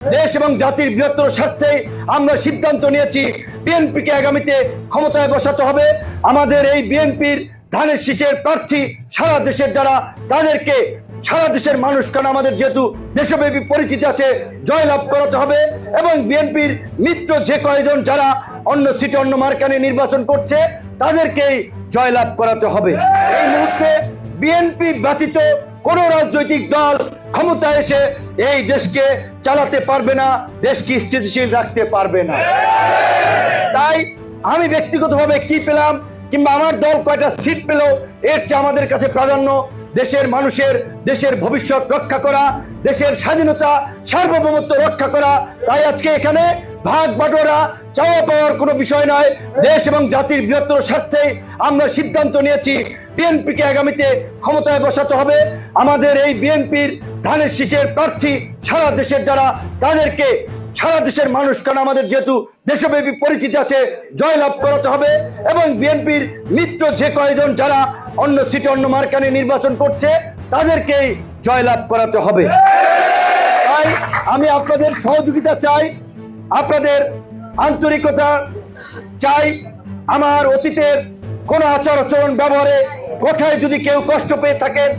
দেশ এবং জাতির বৃহত্তর স্বার্থে আমরা সিদ্ধান্ত নিয়েছি, বিএনপিকে আগামীতে ক্ষমতায় বসাতে হবে। আমাদের এই বিএনপির ধানের শীষের প্রার্থী সারা দেশের যারা, তাদেরকে সারা দেশের মানুষ, কারণ আমাদের যেহেতু দেশব্যাপী পরিচিতি আছে, জয়লাভ করাতে হবে এবং বিএনপির মিত্র যে কয়েকজন যারা অন্য সিটে অন্য মার্কানে নির্বাচন করছে, তাদেরকেই জয়লাভ করাতে হবে। এই মুহূর্তে বিএনপি ব্যতীত কোন রাজনৈতিক দল ক্ষমতায় এসে এই দেশকে চালাতে পারবে না, দেশকে স্থিতিশীল রাখতে পারবে না। তাই আমি ব্যক্তিগতভাবে কি পেলাম কিংবা আমার দল কয়টা সিট পেল, এর চেয়ে আমাদের কাছে প্রাধান্য দেশের মানুষের, দেশের ভবিষ্যৎ রক্ষা করা, দেশের স্বাধীনতা, সার্বভৌমত্ব রক্ষা করা। তাই আজকে এখানে ভাগ বাটোয়ারা চাওয়া পাওয়ার কোনো বিষয় নয়। দেশ এবং জাতির বৃহত্তর স্বার্থে আমরা সিদ্ধান্ত নিয়েছি, বিএনপিকে আগামীতে ক্ষমতায় বসাতে হবে। আমাদের এই বিএনপির ধানের শীষের প্রার্থী সারা দেশের যারা, তাদেরকে সারা দেশের মানুষ, কারণ আমাদের যেহেতু দেশব্যাপী পরিচিতি আছে, জয়লাভ করাতে হবে এবং বিএনপির মিত্র যে কয়েকজন যারা অন্য সিটে অন্য মার্কানে নির্বাচন করছে, তাদেরকেই জয়লাভ করাতে হবে। তাই আমি আপনাদের সহযোগিতা চাই আপনাদের আন্তরিকতা চাই। আমার অতীতের কোন আচার আচরণ ব্যবহারে কোথায় যদি কেউ কষ্ট পেয়ে থাকেন,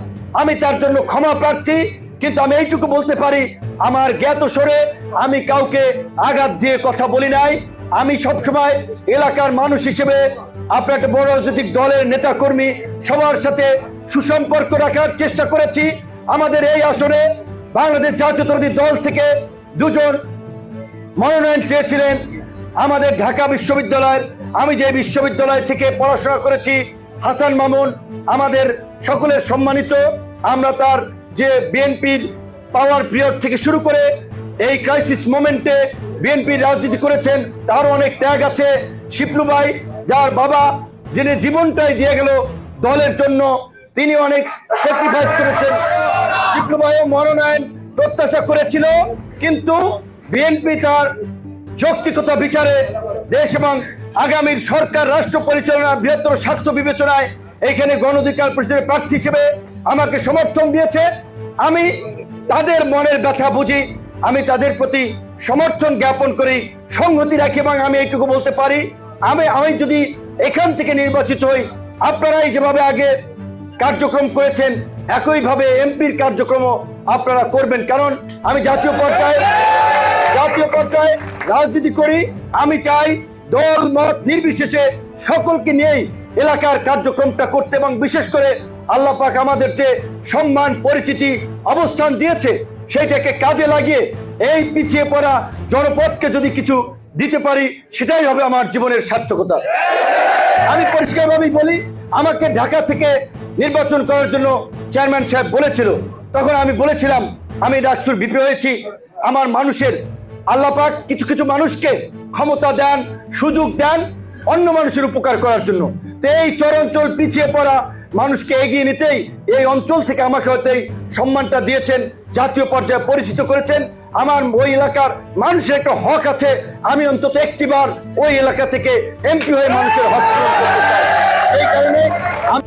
আমি তার জন্য ক্ষমা প্রার্থী। কিন্তু আমি এইটুকু বলতে পারি, আমার জ্ঞাত সরে আমি কাউকে আঘাত দিয়ে কথা বলি নাই। আমি সবসময় এলাকার মানুষ হিসেবে আপনার একটা বড় রাজনৈতিক দলের নেতা কর্মী সবার সাথে সুসম্পর্ক রাখার চেষ্টা করেছি। আমাদের এই আসনে বাংলাদেশ জাতীয়তাবাদী দল থেকে দুজন মনোনয়ন চেয়েছিলেন আমাদের ঢাকা বিশ্ববিদ্যালয়ের। আমি যে বিশ্ববিদ্যালয় থেকে পড়াশোনা করেছি, হাসান মামুন আমাদের সকলের সম্মানিত। আমরা তার যে বিএনপির পাওয়ার পিরিয়ড থেকে শুরু করে এই ক্রাইসিস মোমেন্টে বিএনপির রাজনীতি করেছেন, তারও অনেক ত্যাগ আছে। শিপলু ভাই, যার বাবা, যিনি জীবনটাই দিয়ে গেল দলের জন্য, তিনি অনেক স্যাক্রিফাইস করেছেন। শিপলু ভাইও মনোনয়ন প্রত্যাশা করেছিল, কিন্তু বিএনপি তার যৌক্তিকতা বিচারে দেশ এবং আগামীর সরকার, রাষ্ট্র পরিচালনা বৃহত্তর স্বার্থ বিবেচনায় এখানে গণ অধিকার পরিষদের প্রার্থী হিসেবে আমাকে সমর্থন দিয়েছে। আমি তাদের মনের ব্যথা বুঝি। আমি তাদের প্রতি সমর্থন জ্ঞাপন করি, সংহতি রাখি এবং আমি এইটুকু বলতে পারি। আমি আমি যদি এখান থেকে নির্বাচিত হই, আপনারাই যেভাবে আগে কার্যক্রম করেছেন, একইভাবে এমপির কার্যক্রমও আপনারা করবেন। কারণ আমি জাতীয় পর্যায়ে জাতীয় পর্যায়ে রাজনীতি করি, আমি চাই দল, মত নির্বিশেষে সকলকে নিয়েই এলাকার কার্যক্রমটা করতে এবং বিশেষ করে আল্লাহ পাক আমাদের যে সম্মান, পরিচিতি, অবস্থান দিয়েছে, সেইটাকে কাজে লাগিয়ে এই পিছিয়ে পড়া জনপদকে যদি কিছু দিতে পারি, সেটাই হবে আমার জীবনের সার্থকতা। আমি পরিষ্কারভাবেই বলি, আমাকে ঢাকা থেকে নির্বাচন করার জন্য চেয়ারম্যান সাহেব বলেছিল। তখন আমি বলেছিলাম, আমি ডাকসুর বিপি হয়েছি, আমার মানুষের আল্লাহ পাক কিছু কিছু মানুষকে ক্ষমতা দেন, সুযোগ দেন অন্য মানুষের উপকার করার জন্য। তো এই চরাঞ্চল পিছিয়ে পড়া মানুষকে এগিয়ে নিতেই এই অঞ্চল থেকে আমাকে হয়তো এই সম্মানটা দিয়েছেন, জাতীয় পর্যায়ে পরিচিত করেছেন। আমার ওই এলাকার মানুষের একটা হক আছে, আমি অন্তত একটিবার ওই এলাকা থেকে এমপি হয়ে মানুষের হক এই কারণে